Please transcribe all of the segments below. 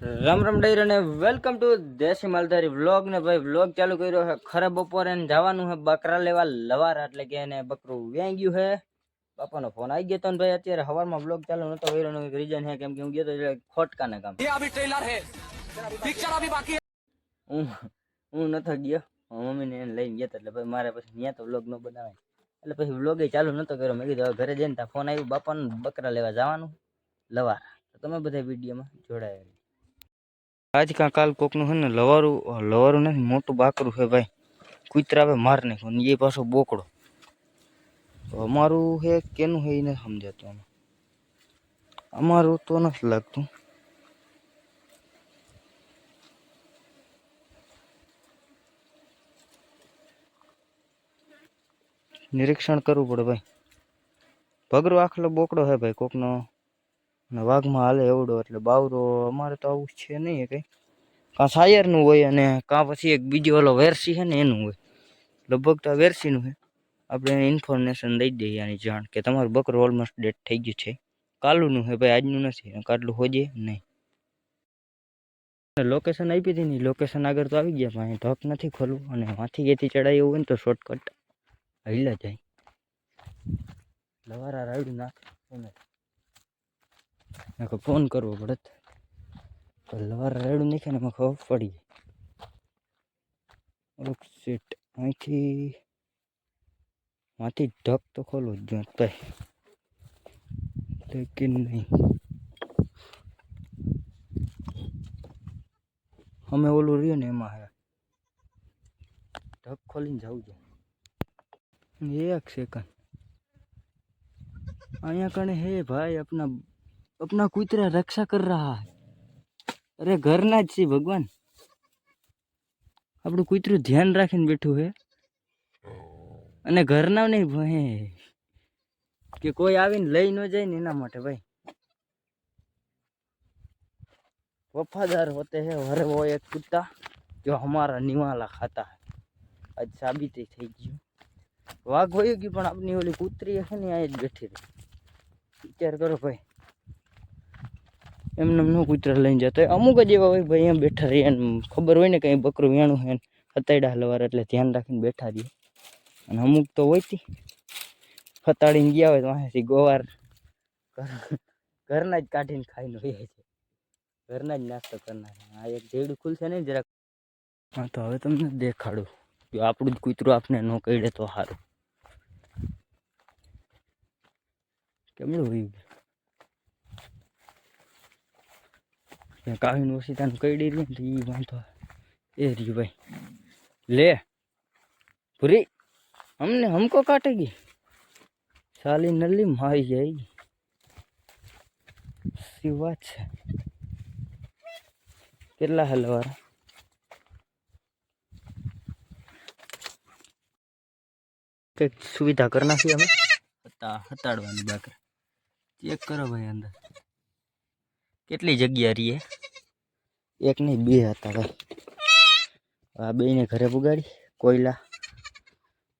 રામ રામ ડાયર અને welcome to દેશી માલધારી vlog ને ભાઈ વ્લોગ ચાલુ કર્યો છે ખરે બપોરે જવાનું છે બકરા લેવા લવારા એટલે કે એને બકરું વેંગ્યું છે પાપાનો ફોન આવી ગયો તો ભાઈ અત્યારે હવારમાં વ્લોગ ચાલુ નતો કર્યો નું રીઝન છે કેમ કે હું ગયો તો એટલે ખોટકાને કામ એ અભી ટ્રેલર હે પિક્ચર અભી બાકી હું હું નતો ગયો મમ્મીને એને લઈને ગયો એટલે ભાઈ મારે પછી ત્યાં તો વ્લોગ ન બનાવાય એટલે પછી વ્લોગે ચાલુ નતો કર્યો મેં કીધું ઘરે જઈને ત્યાં ફોન આવ્યો બાપાનું બકરા લેવા જવાનું લવારા તો તમે બધા વિડીયોમાં જોડાયા આજ કાં કાલ કોકનું છે ને લવારું લવારું નથી મોટું બાકરું છે ભાઈ કૂતરા આવે માર નાખ્યું ને એ પાછો બોકડો તો અમારું છે કેનું છે એ નથી સમજાતું આમાં અમારું તો નથી લાગતું નિરીક્ષણ કરવું પડે ભાઈ ભગરો આખલો બોકડો છે ભાઈ કોકનો અને વાઘમાં હાલે એવડો એટલે બાવરો અમારે તો આવું છે નહીં કંઈ. કાં સાયરનું હોય અને કાં પછી એક બીજો ઓલો વેરસી છે ને એનું હોય. લગભગ તો વેરસીનું છે. આપણે ઇન્ફોર્મેશન દઈ દઈએ આની જાણ કે તમારું બકરો ઓલમોસ્ટ ડેટ થઈ ગયું છે. કાલુનું છે ભાઈ, આજનું નથી. કાટલું હોજે નહીં. લોકેશન આપી હતી ને લોકેશન આગળ તો આવી ગયા, પણ ઢોક નથી ખોલવું. અને માથી ગેથી ચડાય હોય ને તો શોર્ટકટ હૈલા જાય. લવારા રાયડું નાખ मैं फ़ोन करवो पड़त कलर रेड नहीं खाने में खबर पड़ी ओके आई थी माथी ढक तो खोलो जो तो लेकिन नहीं हमें बोलू रही ने मा है ढक खोली जाऊ जो एक सेकंड अँ कने है भाई अपना अपना कुतरा रक्षा कर रहा है અરે ઘરના જ છે ભગવાન આપણું કૂતરું ધ્યાન રાખીને બેઠું છે અને ઘરના નહીં ભાઈ કે કોઈ આવીને લઈ ન જાય ને એના માટે ભાઈ वफादार होते हैं हर वो एक कुत्ता जो हमारा निवाला खाता है आज साबित થઈ ગયું વાઘ વયો ગયું પણ આપની ઓલી કૂતરી છે ને આ જ બેઠી રહી વિચાર કરો ભાઈ એમને ન કૂતરા લઈને જતો હોય. અમુક જ એવા હોય ભાઈ અહીંયા બેઠા રહીએ ખબર હોય ને કંઈ બકરું વેણું ને ખતાડ્યા હલવાર એટલે ધ્યાન રાખીને બેઠા રહીએ અને અમુક તો હોય તી. ફતાડીને ગયા હોય તો અહીંયાથી ગોવાર ઘર- ઘરના જ કાઢીને ખાઈને હોય છે. ઘરના જ નાસ્તો કરનાર આ એક જેવડું ખુલશે ને જરાક. હા, તો હવે તમને દેખાડું. જો આપણું જ કૂતરું આપને ન કહીડે તો સારું. કેમનું હોય કાવીનું ઓશિતાનું કઈ ડેરી ને એ વાંધો એ રહ્યું ભાઈ લે પૂરી અમને હમકો કાટેગી સાલી નલ્લી મારી જાય સી વાત છે કેટલા હલવારા કંઈક સુવિધા કરી નાખી અમે હતાડવાની બાકર ચેક કરો ભાઈ અંદર કેટલી જગ્યા રહીએ? એક નહીં, બે હતા ભાઈ. આ બેને ઘરે પુગાડી, કોયલા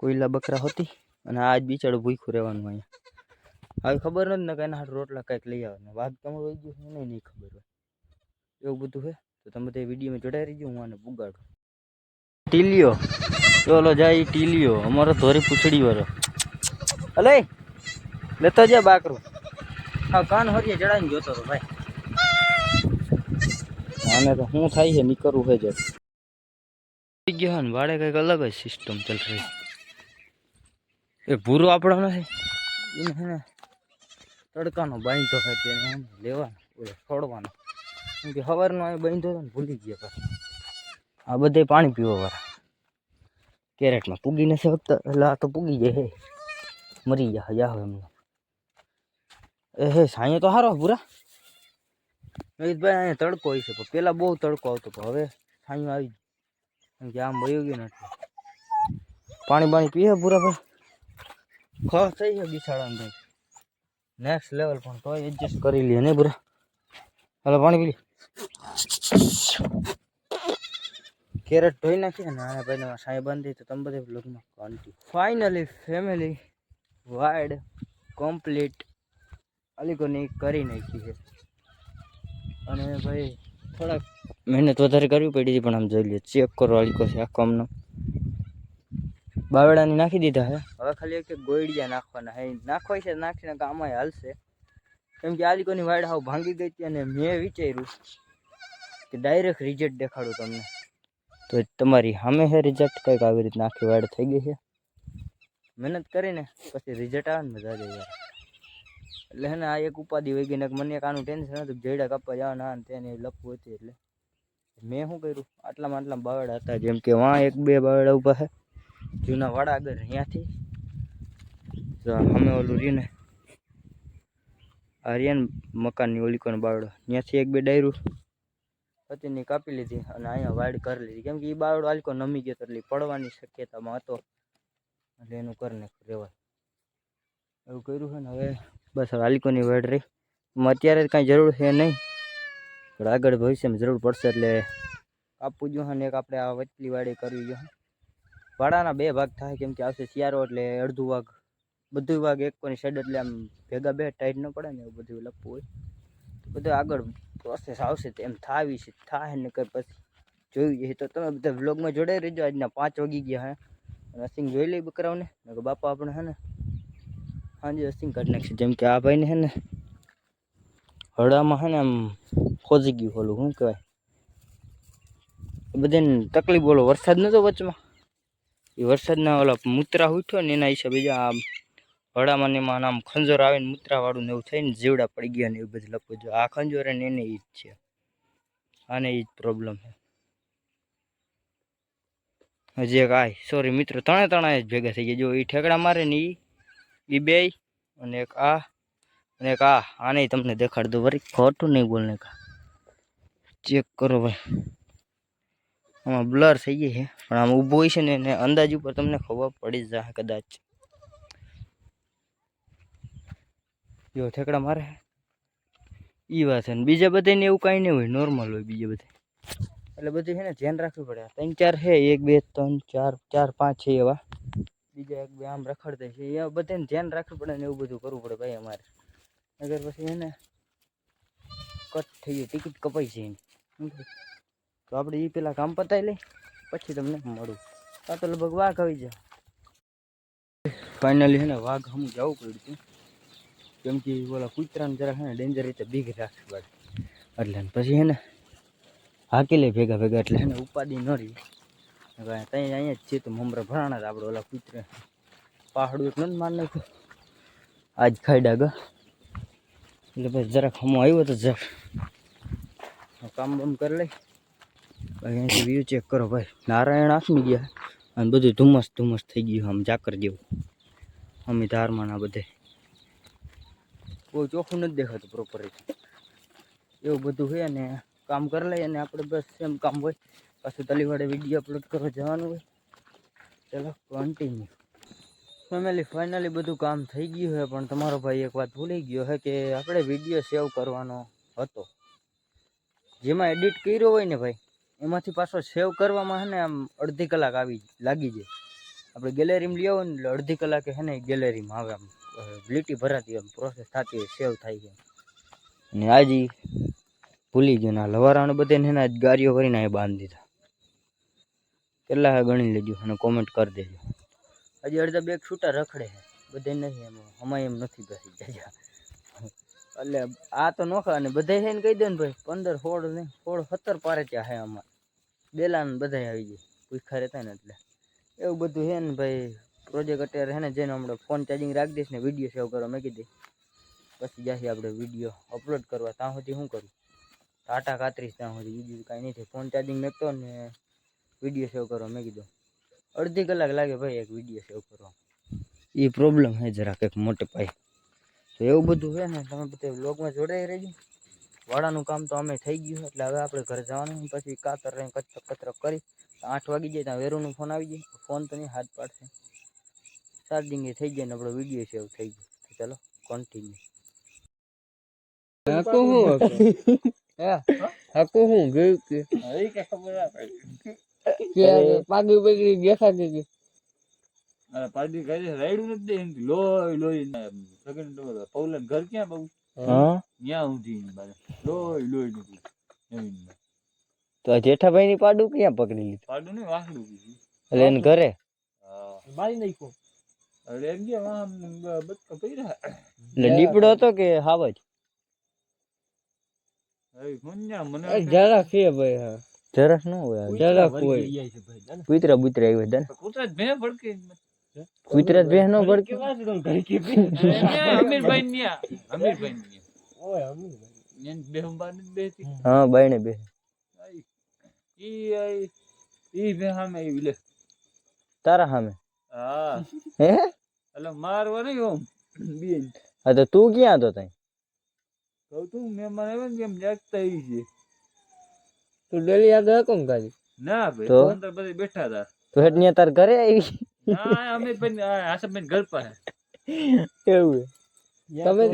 કોયલા બકરા હતી અને આજ બિચારું ભૂખ્યું રહેવાનું અહીંયા. હવે ખબર નથી ને કે એના રોટલા કંઈક લઈ આવે વાઘ તમારું હોય ગયું એને નહીં ખબર હોય. એવું બધું છે? તો તમે તે વિડીયોમાં જોડાઈ રહીજો, હું આને પુગાડું. ટીલિયો ચલો જાય ટીલિયો અમારો ધોરી પૂછડી વાળો. અલે, લેતો જા બાકરો. હા કાન હરીએ જડાઈને જોતો હતો ભાઈ. આને તો શું થાય છે, નીકળવું છે જ થઈ ગયો ને વાડે કંઈક અલગ જ સિસ્ટમ ચાલ રહી. એ ભૂરો આપણો નથી. એને હે ને, તડકાનો બાંધો હોય તેને એમ લેવાનો, ઓલો છોડવાનો. કેમ કે સવારનો અહીં બાંધો હતો ને, ભૂલી ગયા પાછું. આ બધે પાણી પીવા વાળા કેરેટમાં પૂગી નથી શકતા, એટલે આ તો પૂગી જાય હે. મરી ગયા જા એમને. એ હે, સાંયે તો સારો પૂરા ભાઈ અહીંયા તડકો હોય છે પણ પેલા બહુ તડકો આવતો પણ હવે સાંયું આવી ગયું. કે આમ વયો ગયું નથી પાણી બાણી પીએ પૂરા ભાઈ? ખસ થઈ ગયો બિસાડાને ભાઈ. નેક્સ્ટ લેવલ પણ તોય એડજસ્ટ કરી લઈએ ને પૂરા હાલો પાણી પી લે. કેરેટ ધોઈ નાખીએ ને આને ભાઈને સાંઈ બાંધી તો તમે બધે બ્લોગમાં કોન્ટી ફાઇનલી ફેમિલી વાઇડ કમ્પ્લીટ અલીકોની કરી નાખી છે. અને ભાઈ થોડાક મહેનત વધારે કરવી પડી હતી પણ આમ જોઈ લઈએ ચેક કરો હલકો છે આખો આમનો. બાવડાની નાખી દીધા હે? હવે ખાલી એક ગોળિયા નાખવાના હે. નાખવાય છે નાખીને આમાં હાલશે. કેમ કે આલિકોની વાડ હાવ ભાંગી ગઈ હતી અને મેં વિચાર્યું કે ડાયરેક્ટ રિઝલ્ટ દેખાડું તમને. તો તમારી સામે હે રિઝલ્ટ કંઈક આવી રીતના આખી વાડ થઈ ગઈ છે? મહેનત કરીને પછી રિઝલ્ટ આવે ને મજા આવી યાર એટલે હે ને આ એક ઉપાધિ હોય ગઈ ને મને એક આનું ટેન્શન હતું કે જયડા કાપવા જવાના આ ને તેને લપવું હતી એટલે મેં શું કર્યું? આટલામાં આટલા બાવડા હતા, જેમ કે વાં એક બે બાવડા ઊભા છે જૂના વાડા આગળ અહીંયાથી જો સામે ઓલું રહ્યું ને, આ રહ્યા ને મકાનની ઓલી કોણ બાવડો ત્યાંથી એક બે ડાયરું હતી ને ઈ કાપી લીધી અને અહીંયા વાડ કરી લીધી. કેમ કે એ બાવડો આલકો નમી ગયો તો એટલે ઈ પડવાની શક્યતામાં હતો. એટલે એનું કરી નાખ્યું રેવાય એવું કર્યું છે ને હવે બસ હવે આલિકોની વાડ રહી. એમાં અત્યારે કાંઈ જરૂર છે નહીં. પણ આગળ ભવિષ્યમાં જરૂર પડશે એટલે કાપવું જોઈએ ને એક આપણે આ વચલી વાડી કરવી જોઈએ. વાડાના બે ભાગ થાય, કેમ કે આવશે શિયાળો એટલે અડધું ભાગ બધું ભાગ એક કોની સાઈડ એટલે આમ ભેગા બે ટાઈટ ન પડે ને એવું બધું લપવું હોય. તો બધું આગળ પ્રોસેસ આવશે તો એમ થાવી છે, થાય ને કઈ પછી જોઈ જઈએ તો તમે બધા વ્લોગમાં જોડાઈ રહેજો. આજના પાંચ વાગી ગયા હે. અને અસિંગ જોઈ લઈ બકરાઓને. ને બાપા આપણે હે ને હાંજે અસિંગ કાઢી નાખશે જેમ કે આ ભાઈને હે ને હળામાં હે ને આમ ખોજી ગયું ઓલું, શું કહેવાય? એ બધાને તકલીફ બોલો વરસાદ નતો વચમાં? એ વરસાદના ઓલા મૂત્રા ઉઠ્યો ને એના હિસાબે આમ હળામાં ને એમાં આમ ખંજોર આવે ને મૂત્રાવાળું ને એવું થઈને જીવડા પડી ગયા ને એવું બધું લખવું જો. આ ખંજોર ને એને એ જ છે. આને એ જ પ્રોબ્લેમ છે. હજી એક આય સોરી મિત્રો ત્રણે ત્રણે જ ભેગા થઈ ગયા. જો એ ઠેકડા મારે ને ઈ ઈ બે અને એક આ, અને એક આ. આને તમને દેખાડ દો વરી ખોટું નહીં બોલને કા. ચેક કરો ભાઈ. આમાં બ્લર થઈ ગઈ છે, પણ આમ ઊભો હોય છે ને એને અંદાજ ઉપર તમને ખબર પડી જ જાય કદાચ. જો ઠેકડા મારે ઈ વાત છે ને, બીજા બધાને એવું કાંઈ નહીં હોય નોર્મલ હોય બીજે બધે એટલે બધું છે ને ધ્યાન રાખવું પડે. ત્રણ ચાર છે, એક, બે, ત્રણ, ચાર ચાર, પાંચ છે એવા. બીજા એક બે આમ રખડતા છે. એ બધાને ધ્યાન રાખવું પડે ને એવું બધું કરવું પડે ભાઈ અમારે. અગર પછી એને કટ થઈ ગયું ટિકિટ કપાઈ છે એની. તો આપણે એ પેલા કામ પતાવી લઈ, પછી તમને મળું. આ તો લગભગ વાઘ આવી જાય ફાઇનલી છે ને વાઘ હમ જવું પડ્યું હતું કેમ કે ઓલા કૂતરાને જરા છે ડેન્જર રીતે બીક રાખવી પડે એટલે પછી છે ને હાકી લે ભેગા ભેગા એટલે એને ને ઉપાધિ ન રહી. ત્યાં અહીંયા જ છે તો મમરા ભરાણા જ આપણે ઓલા કૂતરે. પહાડું એક નથી માર નાખ્યું. આજ ખાઈડા ગા. એટલે પછી જરાક હમો આવ્યો તો જરાક કામ બામ કરી લઈ. અહીંથી વ્યૂ ચેક કરો ભાઈ. નારાયણ આસમી ગયા અને બધું ધુમ્મસ ધુમ્મસ થઈ ગયું આમ જાકર જેવું. અમે ધારમાં ના બધે. કોઈ ચોખ્ખું નથી દેખાતું પ્રોપર એવું બધું હોય ને, કામ કરી લઈએ અને આપણે બસ એમ કામ હોય. પાછું તલીવાડે વીડિયો અપલોડ કરવા જવાનું હોય. ચલો કન્ટિન્યુ ફેમિલી ફાઇનલી બધું કામ થઈ ગયું છે, પણ તમારો ભાઈ એક વાત ભૂલી ગયો છે કે આપણે વીડિયો સેવ કરવાનો હતો. જેમાં એડિટ કર્યો હોય ને ભાઈ, એમાંથી પાછો સેવ કરવામાં છે ને આમ અડધી કલાક આવી લાગી જાય. આપણે ગેલેરીમાં લઈ આવો ને એટલે અડધી કલાકે છે ને ગેલેરીમાં આવે આમ લીટી ભરાતી આમ પ્રોસેસ થતી હોય સેવ થાય છે. અને આજે ભૂલી ગયો ના લવારાને બધાને એના ગાડીઓ કરીને બાંધી દીધા. કેટલા ગણી લેજો અને કોમેન્ટ કરી દેજો. હજી અડધા બેગ છૂટા રખડે છે. બધે નહીં એમ, અમાય એમ નથી ભાઈ. જાય એટલે આ તો નોખા અને બધા છે ને કહી દો ને ભાઈ, પંદર, સોળ નહીં, સોળ, સત્તર પારે ત્યાં છે અમારે બેલા ને બધા આવી જાય. ભૂખા રહેતા ને એટલે. એવું બધું છે ને ભાઈ પ્રોજેક્ટ અત્યારે છે ને જેને હમણાં ફોન ચાર્જિંગ રાખી દઈશ ને વીડિયો સેવ કરવા મેં કીધી પછી જ્યાંથી આપણે વીડિયો અપલોડ કરવા. ત્યાં સુધી શું કરું? ટાટા કાતરીશ ત્યાં સુધી. બીજું કાંઈ નહીં થાય ફોન ચાર્જિંગ મેકતો ને વીડિયો સેવ કરવા મેં કીધું. અડધી કલાક લાગે ભાઈ એક વીડિયો સેવ કરવા. એ પ્રોબ્લેમ છે જરાક એક મોટે પાયે તો એવું બધું છે ને તમે બધા વ્લોગમાં જોડાઈ રહેજો. વાડાનું કામ તો અમે થઈ ગયું એટલે હવે આપણે ઘરે જવાનું પછી કાતર રહીને કચરો કચરક કરી આઠ વાગી જાય ત્યાં વેરુનો ફોન આવી જાય. ફોન તો નહીં હાથ પાડશે. ચાર્જિંગ થઈ જાય ને આપણો વીડિયો સેવ થઈ ગયો. ચાલો કન્ટિન્યુ હાકો હું હાકો? હું. ગયું કે? કે પાગી પગડી દેખાતી હતી અરે પાડી કરી રાયડું નથી દે એમથી લોહી લોહી ને સગન પૌલન ઘર ક્યાં બહુ હા. ત્યાં ઊંધી બારે. લોહી લોહી નથી તો જેઠાભાઈ ની પાડું ક્યાં પકડી લીધું? પાડું નહીં વાસડું એટલે એને ઘરે? મારી નાખ્યો. એટલે એમ કે આમ બચકા પડ્યા એટલે દીપડો હતો કે હાવજ જરા છે ભાઈ હા. જરાક ન હોય આ. જરા કોઈ કૂતરા બુતરા આવ્યા હતા ને કૂતરા જ ભે ભડકે. કૂતરા જ બેહ ન ભડકે. અમીરભાઈ ન્યા. અમીરભાઈ ન્યા. એને બે હંબા નથી બેહતી. હા બાયણે બે ઈ આઈ- ઈ બે સામે આવી લે. તારા સામે હા. હે? એટલે મારવા નહીં ઓમ બેન. હા તો તું ક્યાં હતો તઈ? કહું તું મહેમાન આવે ને કેમ જાગતા આવી છે. તું ડેલી યાદ રાખો ને ના ભાઈ અંદર બધા બેઠા હતા તો તાર ઘરે આવી? ના અમીરભાઈ આસમભાઈ ઘર પાસે. એવું તમે